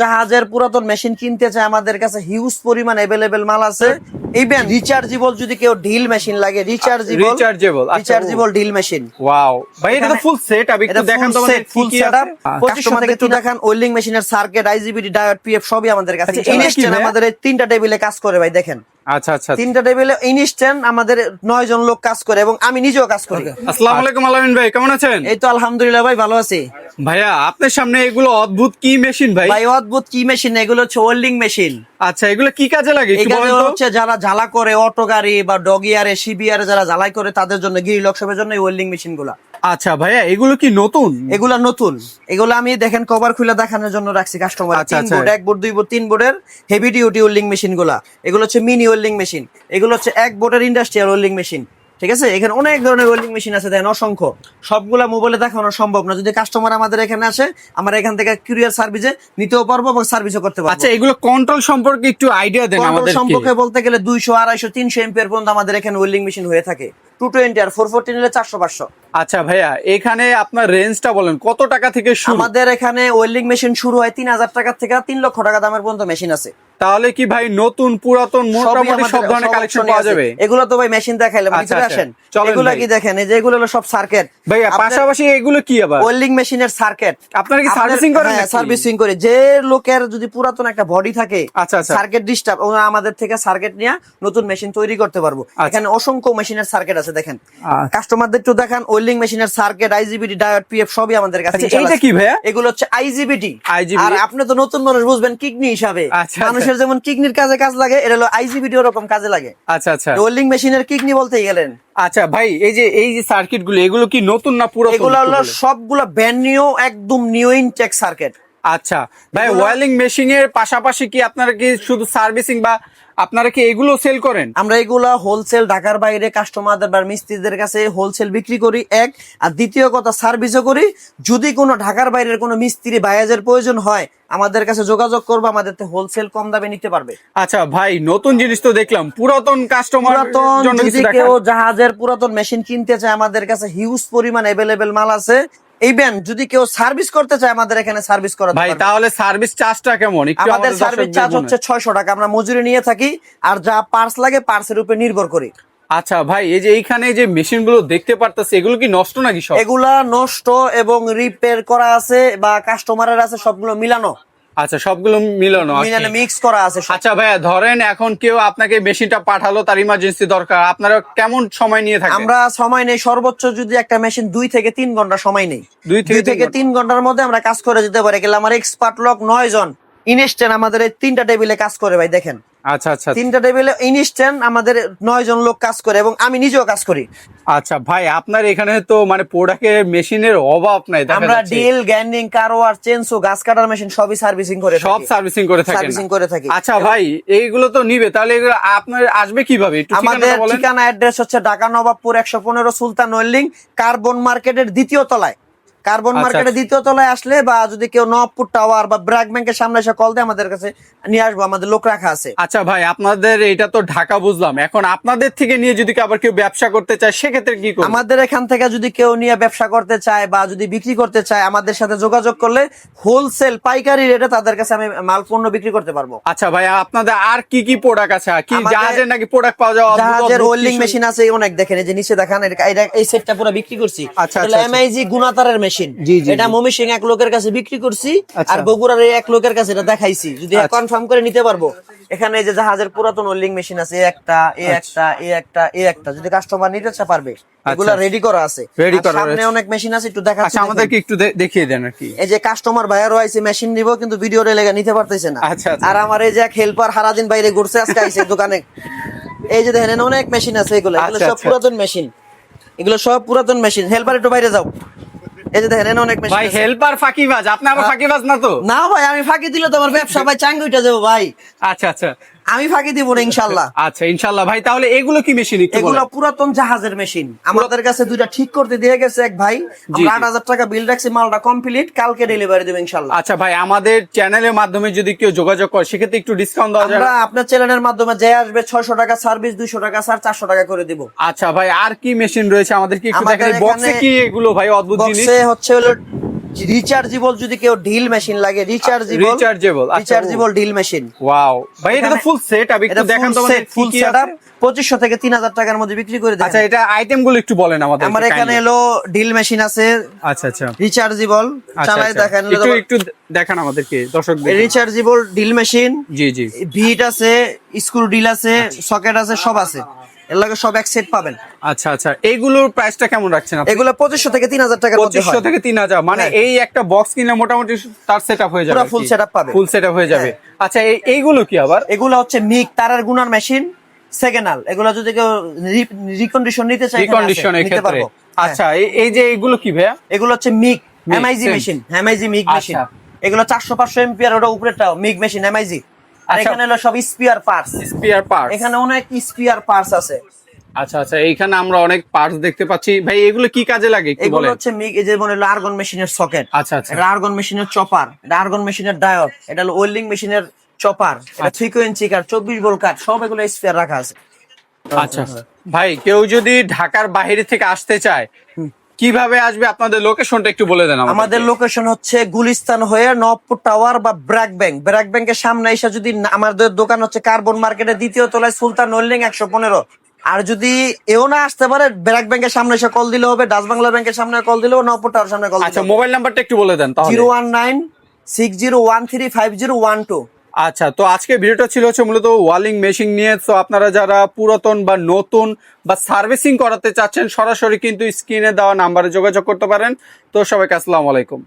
জাহাজের পুরাতন মেশিন কিনতে চায় আমাদের কাছে হিউজ পরিমাণ অ্যাভেলেবেল মাল আছে। ইভেন রিচার্জেবল যদি কেউ ঢিল মেশিন লাগে রিচার্জেবল আচ্ছা, রিচার্জেবল ঢিল মেশিন ওয়াও ভাই এটা তো ফুল সেট আপ একটু দেখান তো সেট ফুল সেটআপ পঁচিশশো থেকে একটু দেখান ওয়েল্ডিং মেশিনের সার্কিট আইজিবিডি ডায়োড পিএফ সবই আমাদের কাছে। আচ্ছা, ইনস্ট্যান্ট আমাদের এই তিনটা টেবিলে কাজ করে ভাই দেখেন। আচ্ছা আচ্ছা। তিনটা টেবিলে ইনস্ট্যান্ট আমাদের নয় জন লোক কাজ করে এবং আমি নিজেও কাজ করি। আসসালামু আলাইকুম আলামিন ভাই কেমন আছেন? এই তো আলহামদুলিল্লাহ ভাই ভালো আছি। ভাইয়া আপনার সামনে এগুলো অদ্ভুত কি মেশিন ভাই? ভাই অদ্ভুত কি মেশিন এগুলো হচ্ছে ওয়েল্ডিং মেশিন আচ্ছা এগুলো কি কাজে লাগে তো? হচ্ছে যারা জ্বালা করে অটো গাড়ি বা ডগিয়ারে সিবিআরে যারা জ্বালাই করে তাদের জন্য গিরি লকশপের জন্য ওয়েল্ডিং মেশিনগুলা। আচ্ছা ভাইয়া এগুলো কি নতুন? এগুলা নতুন। এগুলো আমি দেখেন কভার খুলে দেখানোর জন্য রাখছি কাস্টমার আচ্ছা, তিন আচ্ছা। বোর্ড এক বোর্ড দুই বোর্ড তিন বোর্ডের হেভি ডিউটি ওয়েল্ডিং মেশিনগুলা। এগুলো হচ্ছে মিনি ওয়েল্ডিং মেশিন এগুলো হচ্ছে এক বোর্ডের ইন্ডাস্ট্রিয়াল ওয়েল্ডিং মেশিন ঠিক আছে? এখানে অনেক ধরনের ওয়েল্ডিং মেশিন আছে দেখেন অসংখ্য। সবগুলা মোবাইলে দেখানো সম্ভব না। যদি কাস্টমার আমাদের এখানে আসে আমরা এখান থেকে কুরিয়ার সার্ভিসে নিতেও পারব এবং সার্ভিসও করতে পারব। আচ্ছা এগুলো কন্ট্রোল সম্পর্কে একটু আইডিয়া দেন আমাদের সম্পর্কে বলতে গেলে দুইশো আড়াইশো তিনশো এম্পিয়ার পর্যন্ত আমাদের এখানে ওয়েল্ডিং মেশিন হয়ে থাকে। টু টোয়েন্টি আর ফোর ফোরটি নিলে চারশো পাঁচশো। আচ্ছা ভাইয়া এখানে আপনার রেঞ্জটা বলেন কত টাকা থেকে শুরু? আমাদের এখানে ওয়েল্ডিং মেশিন শুরু হয় তিন হাজার টাকা থেকে তিন লক্ষ টাকা দামের পর্যন্ত মেশিন আছে। তাহলে কি ভাই নতুন পুরাতন মোটামুটি সব ধরনের কালেকশন পাওয়া যাবে? এগুলো তো ভাই মেশিন দেখাইলাম। আচ্ছা, ভিতরে আচ্ছা। আসেন। এগুলো কি দেখেন? এই যে এগুলো হলো সব সার্কিট ভাইয়া পাশাপাশি এগুলো কি আবার? ওয়েল্ডিং মেশিনের সার্কিট আপনারা কি সার্ভিসিং করেন? সার্ভিসিং করে। যে লোকের যদি পুরাতন একটা বডি থাকে আচ্ছা, আচ্ছা। সার্কিট ডিস্টার্ব ওরা আমাদের থেকে সার্কিট নিয়ে নতুন মেশিন তৈরি করতে পারব। আচ্ছা। এখানে অসংখ্য মেশিনের সার্কিট আছে দেখেন। আচ্ছা। কাস্টমারদের একটু দেখান ওয়েল্ডিং মেশিনের সার্কিট আইজিবিডি ডায়োড পিএফ সবই আমাদের কাছে আচ্ছা, ইনশাআল্লাহ কি ভাইয়া? এগুলো হচ্ছে আইজিবিটি আর আপনি তো নতুন মানুষ বুঝবেন কিডনি হিসাবে। আচ্ছা, মানুষের যেমন কিডনির কাজে কাজ লাগে এটা হলো আইজিবিটি ওরকম কাজে লাগে। আচ্ছা আচ্ছা। রোলিং মেশিনের কিডনি বলতে গেলেন। আচ্ছা ভাই এই যে এই যে সার্কিটগুলো এগুলো কি নতুন না পুরো এগুলো হলো সবগুলো ব্র্যান্ড নিউ একদম নিউ ইনটেক সার্কিট আচ্ছা ভাই ওয়েলিং মেশিন এর পাশাপাশি কি আপনারা কি শুধু সার্ভিসিং বা আপনারা কি এগুলো সেল করেন? আমরা এগুলা হোলসেল ঢাকার বাইরে কাস্টমারদের বা মিস্ত্রিদের কাছে হোলসেল বিক্রি করি এক। আর দ্বিতীয় কথা সার্ভিসও করি। যদি কোনো ঢাকার বাইরের কোনো মিস্ত্রি বায়াজের প্রয়োজন হয় আমাদের কাছে যোগাযোগ করব আমাদের হোলসেল কম দামে নিতে পারবে। আচ্ছা ভাই নতুন জিনিস তো দেখলাম। পুরাতন কাস্টমার পুরাতন যদি কেউ জাহাজের পুরাতন মেশিন কিনতে চায় আমাদের কাছে হিউজ পরিমাণ অ্যাভেলেবেল মাল আছে। ইভেন যদি কেউ সার্ভিস করতে চায় আমাদের এখানে সার্ভিস করা ভাই তাহলে সার্ভিস চার্জটা কেমন? আমাদের সার্ভিস চার্জ হচ্ছে ছয়শো টাকা। আমরা মজুরি নিয়ে থাকি আর যা পার্স লাগে পার্সের উপরে নির্ভর করি। আচ্ছা ভাই এই যে এইখানে যে মেশিনগুলো দেখতে পারতেছে এগুলো কি নষ্ট নাকি সব? এগুলা নষ্ট এবং রিপেয়ার করা আছে বা কাস্টমারের আছে সবগুলো মিলানো। আচ্ছা সবগুলো মিলানো মিলানো মিক্স করা আছে। আচ্ছা ভাইয়া ধরেন এখন কেউ আপনাকে মেশিনটা পাঠালো তার ইমার্জেন্সি দরকার আপনারা কেমন সময় নিয়ে থাকেন আমরা সময় নেই সর্বোচ্চ যদি একটা মেশিন দুই থেকে তিন ঘণ্টা সময় নেই। দুই থেকে তিন ঘণ্টার মধ্যে আমরা কাজ করে দিতে পারি গেলে আমার এক্সপার্ট লোক নয় জন ইনস্ট্যান্ট আমাদের এই তিনটা টেবিলে কাজ করে ভাই দেখেন। আচ্ছা আচ্ছা। তিনটা টেবিলে ইনস্ট্যান্ট আমাদের নয় জন লোক কাজ করে এবং আমি নিজেও কাজ করি। আচ্ছা ভাই আপনার এখানে তো মানে প্রোডাক্টের মেশিনের অভাব নাই আমরা। ডিল গ্যান্ডিং কারোয়ার চেনসো গাছ কাটার মেশিন সবই সার্ভিসিং করে সব সার্ভিসিং করে থাকেন সার্ভিসিং করে থাকি। আচ্ছা ভাই এইগুলো তো নিবে তাহলে এগুলো আপনার আসবে কীভাবে? একটু আমাদের ঠিকানা অ্যাড্রেস হচ্ছে ঢাকা নবাবপুর একশো পনেরো সুলতান ওয়েল্ডিং কার্বন মার্কেটের দ্বিতীয় তলায়। কার্বন আচ্ছা, মার্কেটের আচ্ছা। দ্বিতীয় তলায় আসলে বা যদি কেউ নবাবপুর টাওয়ার বা ব্র্যাক ব্যাংকের সামনে এসে কল দেয় আমাদের কাছে নিয়ে আসব আমাদের লোক রাখা আছে। আচ্ছা ভাই আপনাদের এটা তো ঢাকা বুঝলাম। এখন আপনাদের থেকে নিয়ে যদি কেউ আবার কেউ ব্যবসা করতে চায় সেক্ষেত্রে কি করবে? আমাদের এখান থেকে যদি কেউ নিয়ে ব্যবসা করতে চায় বা যদি বিক্রি করতে চায় আমাদের সাথে যোগাযোগ করলে হোলসেল পাইকারি রেটে তাদের কাছে আমি মাল পণ্য বিক্রি করতে পারব। আচ্ছা ভাই আপনাদের আর কি কি প্রোডাক্ট আছে? কি জাহাজের নাকি প্রোডাক্ট পাওয়া অদ্ভুত জাহাজের কিছু? মেশিন আছে অনেক দেখেন এই যে নিচে দেখান এই সেটটা পুরো বিক্রি করছি। আচ্ছা, এমআইজি গুণাতারের মেশিন জি, এটা। মমি সিং এক লোকের কাছে বিক্রি করছি আচ্ছা। আর বগুড়ার এক লোকের কাছে এটা দেখাইছি। যদি আচ্ছা। কনফার্ম করে নিতে পারব। এখানে যে জাহাজের পুরাতন ওয়েল্ডিং মেশিন আছে একটা এই একটা এই একটা এই একটা। যদি কাস্টমার নিতে চায় পারবে এগুলা আচ্ছা। রেডি করা আছে। আর করা সামনে অনেক মেশিন আছে একটু দেখাচ্ছি আচ্ছা আমাদেরকে একটু দেখিয়ে দেন আর কি। এই যে কাস্টমার ভাইয়ারও আইছে মেশিন নিব কিন্তু ভিডিও লেগে নিতে পারতেছে না। আচ্ছা, আচ্ছা। আর আমার এই যে এক হেল্পার সারাদিন বাইরে ঘুরছে আজকে আইছে দোকানে। এই যে দেখেন অনেক মেশিন আছে এগুলো। এগুলো আচ্ছা, সব আচ্ছা। পুরাতন মেশিন এগুলো সব পুরাতন মেশিন হেল্পার একটু বাইরে যাও। এই যে দেখেন এখানে অনেক মেশিন ভাই হেল্পার ফাঁকিবাজ আপনি আবার ফাঁকিবাজ না তো? না ভাই আমি ফাঁকি দিলে তো আমার ব্যবসা ভাই চাঙ্গি উঠে যাব ভাই। আচ্ছা আচ্ছা। আমি ফাঁকি দিব না ইনশাল্লাহ আচ্ছা ইনশাল্লাহ ভাই তাহলে এগুলো কি মেশিন এগুলো পুরাতন জাহাজের মেশিন আমাদের কাছে দুইটা ঠিক করতে দিয়ে গেছে এক ভাই। আট হাজার টাকা বিল রাখছি মালটা কমপ্লিট কালকে ডেলিভারি দেবো ইনশাল্লাহ আচ্ছা ভাই আমাদের চ্যানেলের মাধ্যমে যদি কেউ যোগাযোগ করে সেক্ষেত্রে একটু ডিসকাউন্ট দেওয়া যাবে? আপনার চ্যানেলের মাধ্যমে যে আসবে ছয়শো টাকা সার্ভিস দুইশো টাকা স্যার চারশো টাকা করে দিব। আচ্ছা ভাই আর কি মেশিন রয়েছে? আমাদের কি একটু বক্সে কি এগুলো ভাই অদ্ভুত জিনিস? হচ্ছে হলো রিচার্জেবল যদি কেউ ডিল মেশিন লাগে rechargeable rechargeable rechargeable drill machine wow ভাই এটা তো ফুল সেট আপ একটু দেখান তো আমাদের ফুল সেটআপ আছে? পঁচিশশো থেকে তিন হাজার টাকার মধ্যে বিক্রি করে দেয় আচ্ছা এটা আইটেমগুলো একটু বলেন আমাদের আমার এখানে এলো ডিল মেশিন আছে আচ্ছা আচ্ছা। রিচার্জেবল আচ্ছা, চালাই আচ্ছা। দেখেন একটু একটু দেখান আমাদেরকে দর্শকদের রিচার্জেবল ডিল মেশিন জি জি। ভিট আছে স্ক্রু ডিল আছে সকেট আছে সব আছে। এর লাগে সব এক সেট পাবেন। আচ্ছা আচ্ছা। এইগুলোর প্রাইসটা কেমন রাখছেন আপনি? এগুলো পঁচিশশো থেকে তিন হাজার মধ্যে পঁচিশশো থেকে তিন হাজার। মানে হ্যাঁ। এই একটা বক্স কিনলে মোটামুটি তার সেট আপ হয়ে যাবে পুরো full setup পাবে। ফুল সেট আপ হয়ে যাবে। হ্যাঁ। আচ্ছা এই- এইগুলো কি আবার? এগুলো হচ্ছে মিক তারের গুনার মেশিন সেকেন্ডাল এগুলো যদি কেউ রিকন্ডিশন নিতে চায় রিকন্ডিশনের নিতে ক্ষেত্রে। হ্যাঁ। আচ্ছা এই- যে এইগুলো কি ভাইয়া? এগুলো হচ্ছে MIG MIG machine MIG MIG machine. এগুলো চারশো পাঁচশো এমপিআর ওটা উপরেরটাও মিক মেশিন এমআইজি আর আচ্ছা। এখানে হলো সব স্পিয়ার পার্টস স্পিয়ার পার্ট এখানে অনেক স্পিয়ার পার্টস আছে। আচ্ছা আচ্ছা এইখানে আমরা অনেক পার্টস দেখতে পাচ্ছি। ভাই এগুলো কি কাজে লাগে একটু এগুলো হচ্ছে মিক এই যে মনে হলো আর্গন মেশিনের সকেট আচ্ছা আচ্ছা। আর্গন মেশিনের চপার এটা আর্গন মেশিনের ডায়োড এটা হলো ওয়েল্ডিং মেশিনের চপার এটা থ্রি কার চব্বিশ ভোল্ট কাট সব এগুলো স্পিয়ার রাখা আছে। আচ্ছা। ভাই কেউ যদি ঢাকার বাইরে থেকে আসতে চায় কীভাবে আসবে আপনাদের লোকেশনটা একটু বলে দেন আমাদের লোকেশন হচ্ছে গুলিস্তান হয়ে নবপুর টাওয়ার বা ব্র্যাক ব্যাংক। ব্র্যাক ব্যাংকের সামনে এসে যদি আমাদের দোকান হচ্ছে কার্বন মার্কেটের দ্বিতীয় তলায় সুলতান হোল্ডিং একশো পনেরো। আর যদি এও না আসতে পারে ব্র্যাক ব্যাংকের সামনে এসে কল দিলে হবে ডাচ বাংলা ব্যাংকের সামনে কল দিলেও নবপুর টাওয়ার সামনে কল আচ্ছা মোবাইল নাম্বারটা একটু বলে দেন zero one nine six zero one three five zero one two. আচ্ছা তো আজকে ভিডিওটা ছিল হচ্ছে মূলত ওয়ালিং মেশিন নিয়ে। তো আপনারা যারা পুরাতন বা নতুন বা সার্ভিসিং করাতে চাচ্ছেন, সরাসরি কিন্তু স্ক্রিনে দেওয়া নাম্বারে যোগাযোগ করতে পারেন। তো সবাইকে আসসালামু আলাইকুম।